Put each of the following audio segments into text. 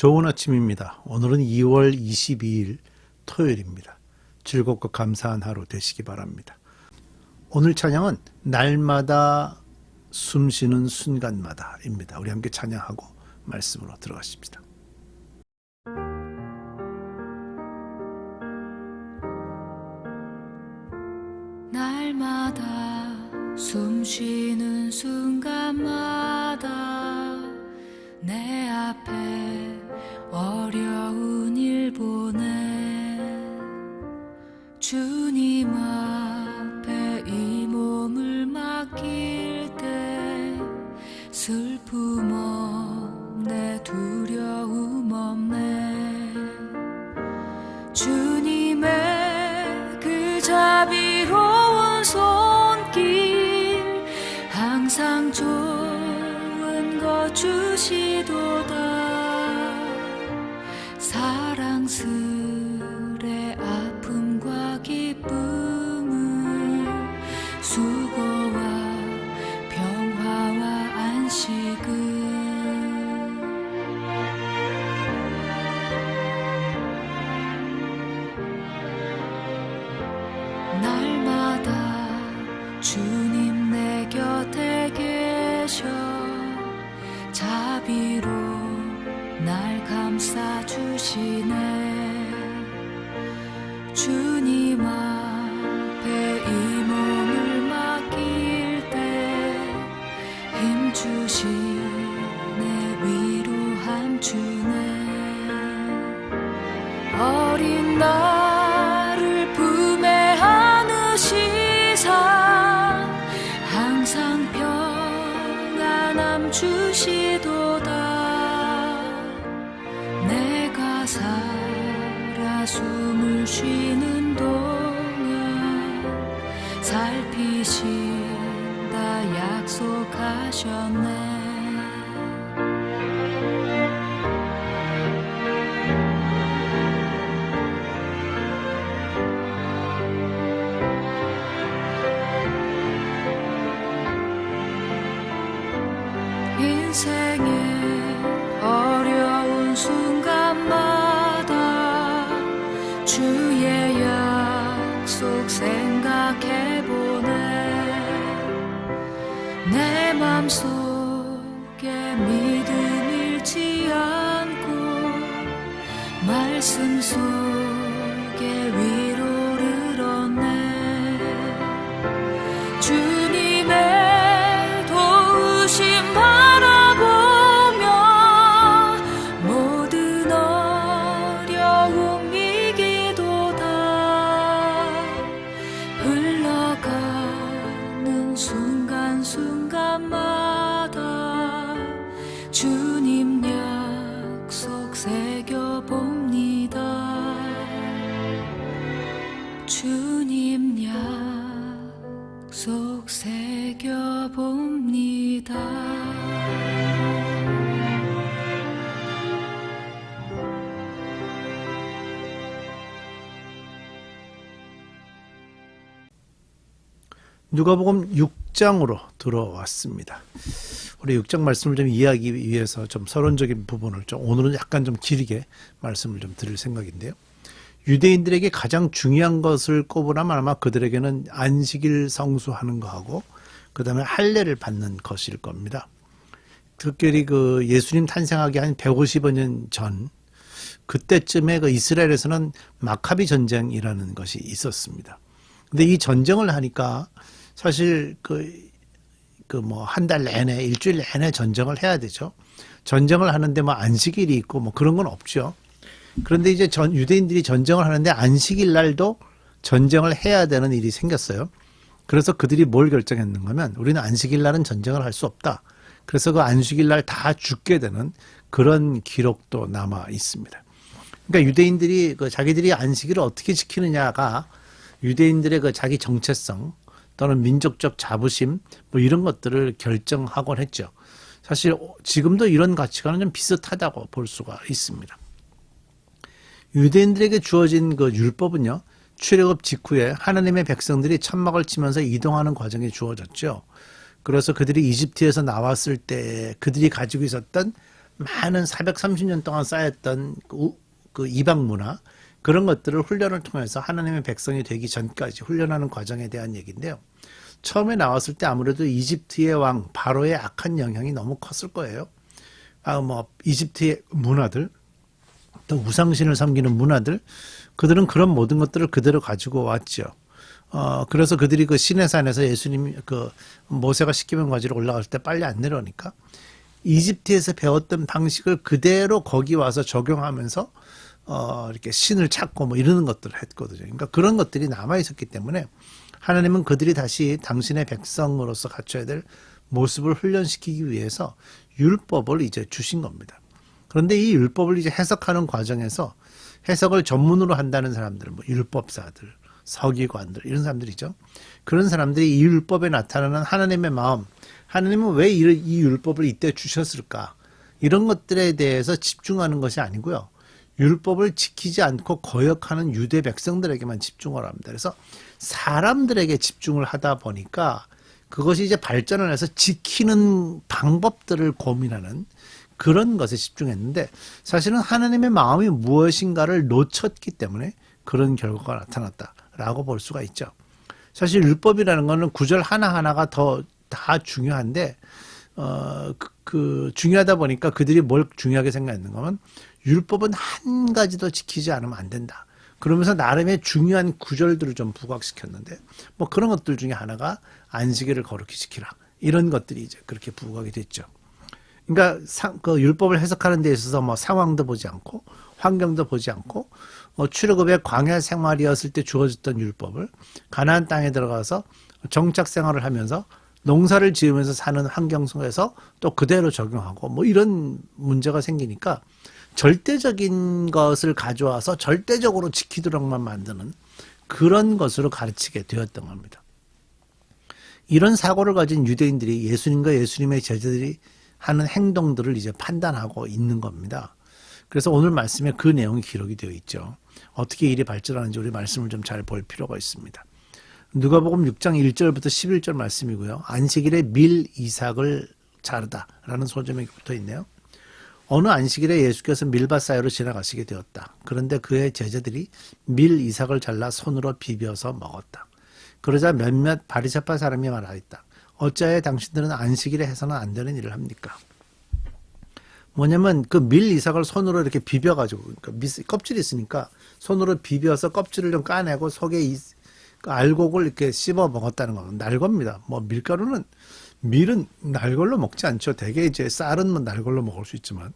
좋은 아침입니다. 오늘은 2월 22일 토요일입니다. 즐겁고 감사한 하루 되시기 바랍니다. 오늘 찬양은 날마다 숨쉬는 순간마다입니다. 우리 함께 찬양하고 말씀으로 들어가십시다. 날마다 숨쉬는 순간마다 내 앞에 좋은 것주 자비로 날 감싸 주시네. 주님 앞에 이 몸을 맡길 때 힘 주시네 위로함 주네. 어린 나를 품에 안으시사 항상 평안함 주시도 살피신다 약속하셨네. 인생의 말씀 누가복음 6장으로 들어왔습니다. 우리 6장 말씀을 좀 이해하기 위해서 좀 서론적인 부분을 좀 오늘은 약간 좀 길게 말씀을 좀 드릴 생각인데요. 유대인들에게 가장 중요한 것을 꼽으라면 아마 그들에게는 안식일 성수하는 거하고 그 다음에 할례를 받는 것일 겁니다. 특별히 그 예수님 탄생하기 한 150여 년 전 그때쯤에 그 이스라엘에서는 마카비 전쟁이라는 것이 있었습니다. 근데 이 전쟁을 하니까 사실 그 그 뭐 한 달 내내 일주일 내내 전쟁을 해야 되죠. 전쟁을 하는데 뭐 안식일이 있고 뭐 그런 건 없죠. 그런데 이제 전 유대인들이 전쟁을 하는데 안식일 날도 전쟁을 해야 되는 일이 생겼어요. 그래서 그들이 뭘 결정했는가 하면 우리는 안식일 날은 전쟁을 할 수 없다. 그래서 그 안식일 날 다 죽게 되는 그런 기록도 남아 있습니다. 그러니까 유대인들이 그 자기들이 안식일을 어떻게 지키느냐가 유대인들의 그 자기 정체성 또는 민족적 자부심 뭐 이런 것들을 결정하곤 했죠. 사실 지금도 이런 가치관은 좀 비슷하다고 볼 수가 있습니다. 유대인들에게 주어진 그 율법은요. 출애굽 직후에 하나님의 백성들이 천막을 치면서 이동하는 과정에 주어졌죠. 그래서 그들이 이집트에서 나왔을 때 그들이 가지고 있었던 많은 430년 동안 쌓였던 그, 우- 그 이방 문화 그런 것들을 훈련을 통해서 하나님의 백성이 되기 전까지 훈련하는 과정에 대한 얘기인데요. 처음에 나왔을 때 아무래도 이집트의 왕 바로의 악한 영향이 너무 컸을 거예요. 아, 뭐 이집트의 문화들 또 우상신을 섬기는 문화들 그들은 그런 모든 것들을 그대로 가지고 왔죠. 어 그래서 그들이 그 시내산에서 예수님 그 모세가 십계명 가지러 올라갈 때 빨리 안 내려오니까 이집트에서 배웠던 방식을 그대로 거기 와서 적용하면서 어 이렇게 신을 찾고 뭐 이러는 것들을 했거든요. 그러니까 그런 것들이 남아 있었기 때문에 하나님은 그들이 다시 당신의 백성으로서 갖춰야 될 모습을 훈련시키기 위해서 율법을 이제 주신 겁니다. 그런데 이 율법을 이제 해석하는 과정에서 해석을 전문으로 한다는 사람들, 뭐 율법사들, 서기관들 이런 사람들이죠. 그런 사람들이 이 율법에 나타나는 하나님의 마음, 하나님은 왜 이, 이 율법을 이때 주셨을까? 이런 것들에 대해서 집중하는 것이 아니고요. 율법을 지키지 않고 거역하는 유대 백성들에게만 집중을 합니다. 그래서 사람들에게 집중을 하다 보니까 그것이 이제 발전을 해서 지키는 방법들을 고민하는 그런 것에 집중했는데 사실은 하나님의 마음이 무엇인가를 놓쳤기 때문에 그런 결과가 나타났다라고 볼 수가 있죠. 사실 율법이라는 거는 구절 하나하나가 더 다 중요한데 어, 그, 그 중요하다 보니까 그들이 뭘 중요하게 생각했는 거면 율법은 한 가지도 지키지 않으면 안 된다. 그러면서 나름의 중요한 구절들을 좀 부각시켰는데 뭐 그런 것들 중에 하나가 안식일을 거룩히 지키라. 이런 것들이 이제 그렇게 부각이 됐죠. 그러니까 상, 그 율법을 해석하는 데 있어서 뭐 상황도 보지 않고 환경도 보지 않고 어, 출애굽의 광야 생활이었을 때 주어졌던 율법을 가나안 땅에 들어가서 정착 생활을 하면서 농사를 지으면서 사는 환경 속에서 또 그대로 적용하고 뭐 이런 문제가 생기니까 절대적인 것을 가져와서 절대적으로 지키도록만 만드는 그런 것으로 가르치게 되었던 겁니다. 이런 사고를 가진 유대인들이 예수님과 예수님의 제자들이 하는 행동들을 이제 판단하고 있는 겁니다. 그래서 오늘 말씀에 그 내용이 기록이 되어 있죠. 어떻게 일이 발전하는지 우리 말씀을 좀 잘 볼 필요가 있습니다. 누가복음 6장 1절부터 11절 말씀이고요. 안식일에 밀 이삭을 자르다라는 소점이 붙어 있네요. 어느 안식일에 예수께서 밀밭 사이로 지나가시게 되었다. 그런데 그의 제자들이 밀 이삭을 잘라 손으로 비벼서 먹었다. 그러자 몇몇 바리새파 사람이 말하였다. 어찌하여 당신들은 안식일에 해서는 안 되는 일을 합니까? 뭐냐면 그 밀 이삭을 손으로 이렇게 비벼가지고 그러니까 밑- 껍질이 있으니까 손으로 비벼서 껍질을 좀 까내고 속에 이, 그 알곡을 이렇게 씹어 먹었다는 겁니다. 날겁니다. 뭐 밀가루는 밀은 날걸로 먹지 않죠. 대개 이제 쌀은 뭐 날걸로 먹을 수 있지만.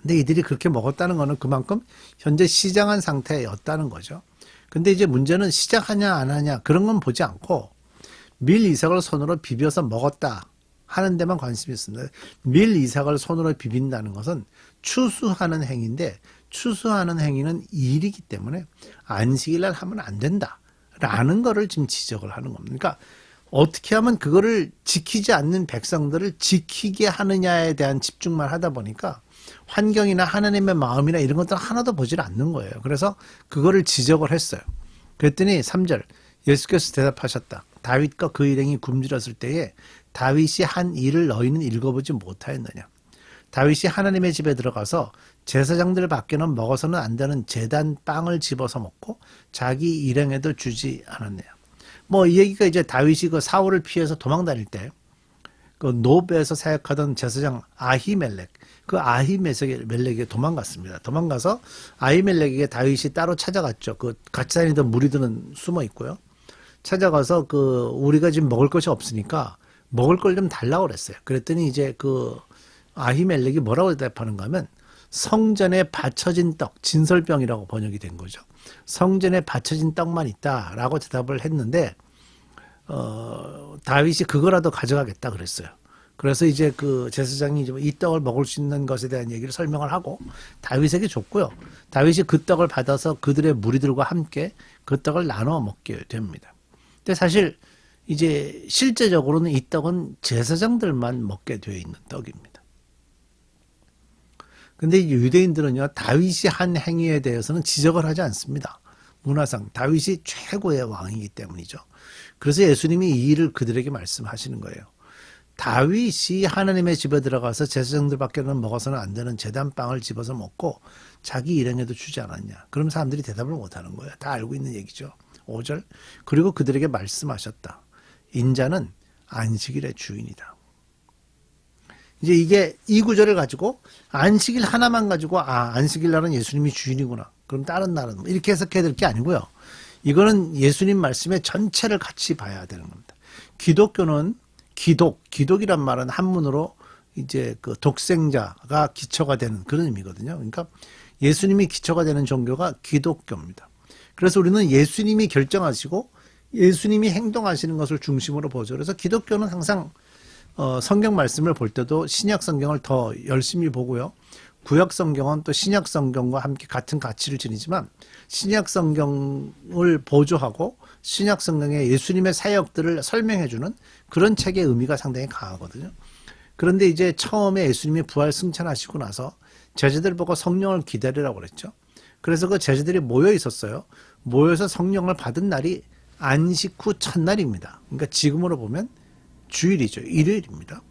근데 이들이 그렇게 먹었다는 거는 그만큼 현재 시장한 상태였다는 거죠. 근데 이제 문제는 시작하냐 안 하냐 그런 건 보지 않고 밀 이삭을 손으로 비벼서 먹었다 하는 데만 관심이 있습니다. 밀 이삭을 손으로 비빈다는 것은 추수하는 행위인데 추수하는 행위는 일이기 때문에 안식일 날 하면 안 된다 라는 거를 지금 지적을 하는 겁니다. 그러니까 어떻게 하면 그거를 지키지 않는 백성들을 지키게 하느냐에 대한 집중만 하다 보니까 환경이나 하나님의 마음이나 이런 것들 하나도 보질 않는 거예요. 그래서 그거를 지적을 했어요. 그랬더니 3절 예수께서 대답하셨다. 다윗과 그 일행이 굶주렸을 때에 다윗이 한 일을 너희는 읽어보지 못하였느냐. 다윗이 하나님의 집에 들어가서 제사장들 밖에는 먹어서는 안 되는 재단 빵을 집어서 먹고 자기 일행에도 주지 않았네요. 뭐 이 얘기가 이제 다윗이 그 사울을 피해서 도망 다닐 때 그 노베에서 사역하던 제사장 아히멜렉 그 아히멜렉에게 도망갔습니다. 도망가서 아히멜렉에게 다윗이 따로 찾아갔죠. 그 같이 다니던 무리들은 숨어 있고요. 찾아가서 그 우리가 지금 먹을 것이 없으니까 먹을 걸 좀 달라고 그랬어요. 그랬더니 이제 그 아히멜렉이 뭐라고 대답하는가 하면 성전에 받쳐진 떡, 진설병이라고 번역이 된 거죠. 성전에 받쳐진 떡만 있다라고 대답을 했는데 어, 다윗이 그거라도 가져가겠다 그랬어요. 그래서 이제 그 제사장이 이제 이 떡을 먹을 수 있는 것에 대한 얘기를 설명을 하고 다윗에게 줬고요. 다윗이 그 떡을 받아서 그들의 무리들과 함께 그 떡을 나눠 먹게 됩니다. 근데 사실 이제 실제적으로는 이 떡은 제사장들만 먹게 되어 있는 떡입니다. 근데 이 유대인들은요, 다윗이 한 행위에 대해서는 지적을 하지 않습니다. 문화상 다윗이 최고의 왕이기 때문이죠. 그래서 예수님이 이 일을 그들에게 말씀하시는 거예요. 다윗이 하나님의 집에 들어가서 제사장들밖에는 먹어서는 안 되는 제단 빵을 집어서 먹고 자기 일행에도 주지 않았냐. 그럼 사람들이 대답을 못 하는 거예요. 다 알고 있는 얘기죠. 5절. 그리고 그들에게 말씀하셨다. 인자는 안식일의 주인이다. 이제 이게 이 구절을 가지고 안식일 하나만 가지고 아 안식일 날은 예수님이 주인이구나. 그럼 다른 날은 뭐 이렇게 해석해야 될 게 아니고요. 이거는 예수님 말씀의 전체를 같이 봐야 되는 겁니다. 기독교는 기독, 기독이란 말은 한문으로 이제 그 독생자가 기초가 되는 그런 의미거든요. 그러니까 예수님이 기초가 되는 종교가 기독교입니다. 그래서 우리는 예수님이 결정하시고 예수님이 행동하시는 것을 중심으로 보죠. 그래서 기독교는 항상 어, 성경 말씀을 볼 때도 신약 성경을 더 열심히 보고요. 구약 성경은 또 신약 성경과 함께 같은 가치를 지니지만 신약 성경을 보조하고 신약 성경의 예수님의 사역들을 설명해주는 그런 책의 의미가 상당히 강하거든요. 그런데 이제 처음에 예수님이 부활 승천하시고 나서 제자들 보고 성령을 기다리라고 그랬죠. 그래서 그 제자들이 모여 있었어요. 모여서 성령을 받은 날이 안식 후 첫날입니다. 그러니까 지금으로 보면 주일이죠. 일요일입니다.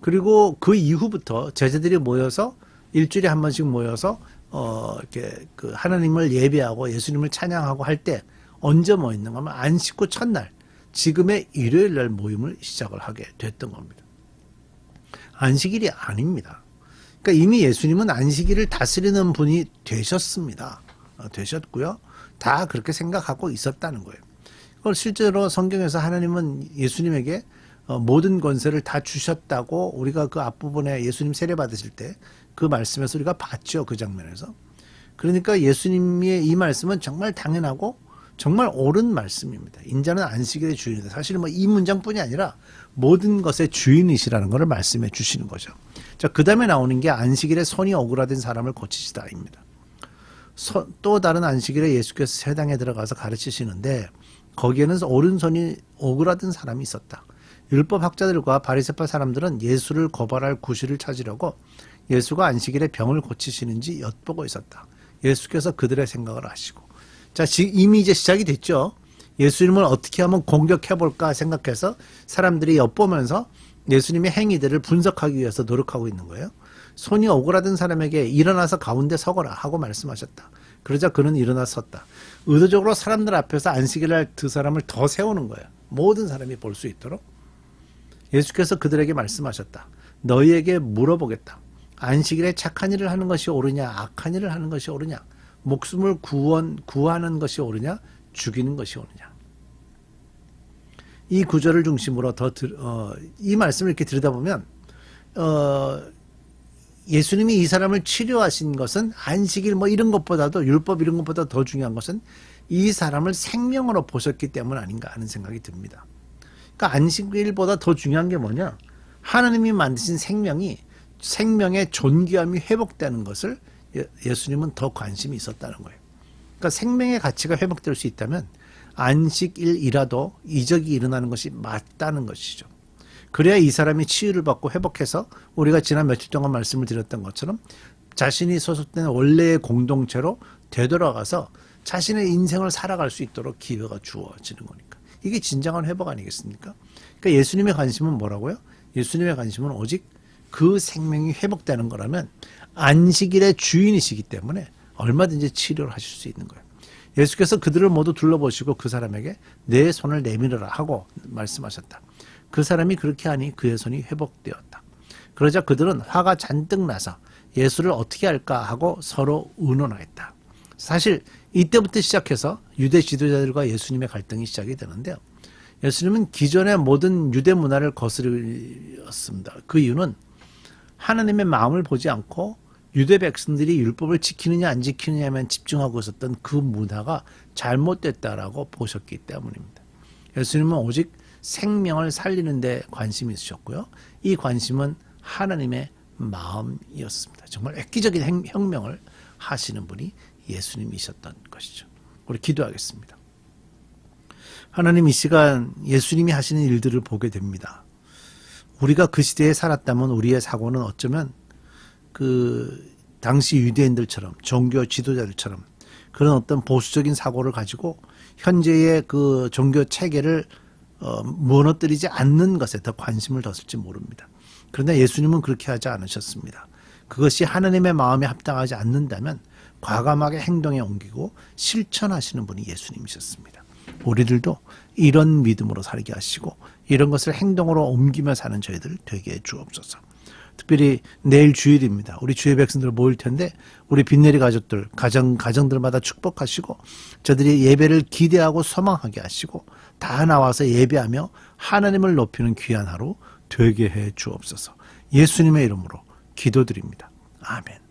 그리고 그 이후부터 제자들이 모여서 일주일에 한 번씩 모여서 어 이렇게 그 하나님을 예배하고 예수님을 찬양하고 할 때 언제 모였는가 하면 안식 후 첫날 지금의 일요일 날 모임을 시작을 하게 됐던 겁니다. 안식일이 아닙니다. 그러니까 이미 예수님은 안식일을 다스리는 분이 되셨습니다. 어, 되셨고요. 다 그렇게 생각하고 있었다는 거예요. 그걸 실제로 성경에서 하나님은 예수님에게 어, 모든 권세를 다 주셨다고 우리가 그 앞부분에 예수님 세례 받으실 때 그 말씀에서 우리가 봤죠. 그 장면에서. 그러니까 예수님의 이 말씀은 정말 당연하고 정말 옳은 말씀입니다. 인자는 안식일의 주인이다. 사실 뭐 이 문장뿐이 아니라 모든 것의 주인이시라는 것을 말씀해 주시는 거죠. 자, 그 다음에 나오는 게 안식일에 손이 오그라든 사람을 고치시다입니다. 서- 또 다른 안식일에 예수께서 세당에 들어가서 가르치시는데 거기에는 오른손이 오그라든 사람이 있었다. 율법 학자들과 바리새파 사람들은 예수를 고발할 구실을 찾으려고 예수가 안식일에 병을 고치시는지 엿보고 있었다. 예수께서 그들의 생각을 하시고 자 지- 이미 이제 시작이 됐죠. 예수님을 어떻게 하면 공격해 볼까 생각해서 사람들이 엿보면서 예수님의 행위들을 분석하기 위해서 노력하고 있는 거예요. 손이 오그라든 사람에게 일어나서 가운데 서거라 하고 말씀하셨다. 그러자 그는 일어나 섰다. 의도적으로 사람들 앞에서 안식일 날두 사람을 더 세우는 거예요. 모든 사람이 볼 수 있도록. 예수께서 그들에게 말씀하셨다. 너희에게 물어보겠다. 안식일에 착한 일을 하는 것이 옳으냐, 악한 일을 하는 것이 옳으냐, 목숨을 구원, 구하는 것이 옳으냐, 죽이는 것이 옳으냐. 이 구절을 중심으로 더, 들, 어, 이 말씀을 이렇게 들여다보면, 어, 예수님이 이 사람을 치료하신 것은 안식일 뭐 이런 것보다도 율법 이런 것보다 더 중요한 것은 이 사람을 생명으로 보셨기 때문 아닌가 하는 생각이 듭니다. 그러니까 안식일보다 더 중요한 게 뭐냐? 하나님이 만드신 생명이 생명의 존귀함이 회복되는 것을 예- 예수님은 더 관심이 있었다는 거예요. 그러니까 생명의 가치가 회복될 수 있다면 안식일이라도 이적이 일어나는 것이 맞다는 것이죠. 그래야 이 사람이 치유를 받고 회복해서 우리가 지난 며칠 동안 말씀을 드렸던 것처럼 자신이 소속된 원래의 공동체로 되돌아가서 자신의 인생을 살아갈 수 있도록 기회가 주어지는 거니까. 이게 진정한 회복 아니겠습니까? 그러니까 예수님의 관심은 뭐라고요? 예수님의 관심은 오직 그 생명이 회복되는 거라면 안식일의 주인이시기 때문에 얼마든지 치료를 하실 수 있는 거예요. 예수께서 그들을 모두 둘러보시고 그 사람에게 내 손을 내밀어라 하고 말씀하셨다. 그 사람이 그렇게 하니 그의 손이 회복되었다. 그러자 그들은 화가 잔뜩 나서 예수를 어떻게 할까 하고 서로 의논하였다. 사실 이때부터 시작해서 유대 지도자들과 예수님의 갈등이 시작이 되는데요. 예수님은 기존의 모든 유대 문화를 거스렸습니다. 그 이유는 하나님의 마음을 보지 않고 유대 백성들이 율법을 지키느냐 안 지키느냐만 집중하고 있었던 그 문화가 잘못됐다라고 보셨기 때문입니다. 예수님은 오직 생명을 살리는 데 관심이 있으셨고요. 이 관심은 하나님의 마음이었습니다. 정말 획기적인 행- 혁명을 하시는 분이 예수님이셨던 것이죠. 우리 기도하겠습니다. 하나님 이 시간 예수님이 하시는 일들을 보게 됩니다. 우리가 그 시대에 살았다면 우리의 사고는 어쩌면 그 당시 유대인들처럼 종교 지도자들처럼 그런 어떤 보수적인 사고를 가지고 현재의 그 종교 체계를 어, 무너뜨리지 않는 것에 더 관심을 뒀을지 모릅니다. 그러나 예수님은 그렇게 하지 않으셨습니다. 그것이 하나님의 마음에 합당하지 않는다면 과감하게 행동에 옮기고 실천하시는 분이 예수님이셨습니다. 우리들도 이런 믿음으로 살게 하시고 이런 것을 행동으로 옮기며 사는 저희들 되게 해 주옵소서. 특별히 내일 주일입니다. 우리 주의 백성들 모일 텐데 우리 빈내리 가족들 가정 가정들마다 축복하시고 저들이 예배를 기대하고 소망하게 하시고 다 나와서 예배하며 하나님을 높이는 귀한 하루 되게 해 주옵소서. 예수님의 이름으로 기도드립니다. 아멘.